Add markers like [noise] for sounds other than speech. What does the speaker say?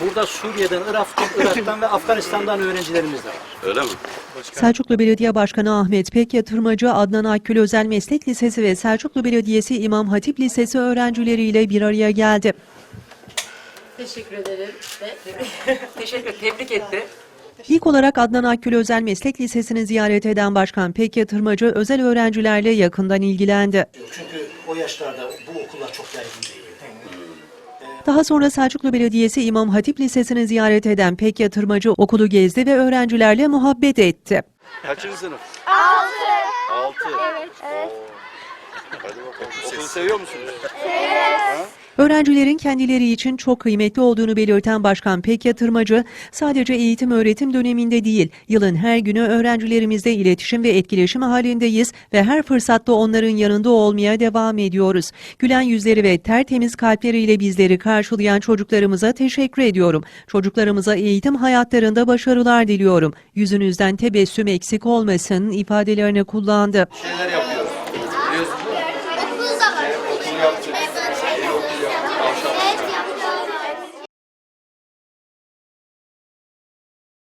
Burada Suriye'den, Irak'tan, Irak'tan ve Afganistan'dan öğrencilerimiz de var. Öyle mi? Selçuklu Belediye Başkanı Ahmet Pek Yatırmacı, Adnan Akgül Özel Meslek Lisesi ve Selçuklu Belediyesi İmam Hatip Lisesi öğrencileriyle bir araya geldi. Teşekkür ederim. [laughs] Teşekkür tebrik etti. İlk olarak Adnan Akgül Özel Meslek Lisesi'ni ziyaret eden Başkan Pek Yatırmacı, özel öğrencilerle yakından ilgilendi. Çünkü o yaşlarda bu okullar çok yaygın değil. Daha sonra Selçuklu Belediyesi İmam Hatip Lisesi'ni ziyaret eden Pek Yatırmacı okulu gezdi ve öğrencilerle muhabbet etti. Kaçıncı sınıf? Altı. Altı. Evet. evet. Hadi bakalım. Okulu seviyor musunuz? Öğrencilerin kendileri için çok kıymetli olduğunu belirten Başkan Pek Yatırmacı, sadece eğitim öğretim döneminde değil, yılın her günü öğrencilerimizle iletişim ve etkileşim halindeyiz ve her fırsatta onların yanında olmaya devam ediyoruz. Gülen yüzleri ve tertemiz kalpleriyle bizleri karşılayan çocuklarımıza teşekkür ediyorum. Çocuklarımıza eğitim hayatlarında başarılar diliyorum. Yüzünüzden tebessüm eksik olmasın ifadelerini kullandı. Şeyler yapıyoruz. Biliyorsunuz? Okulda var. Okul yaptık.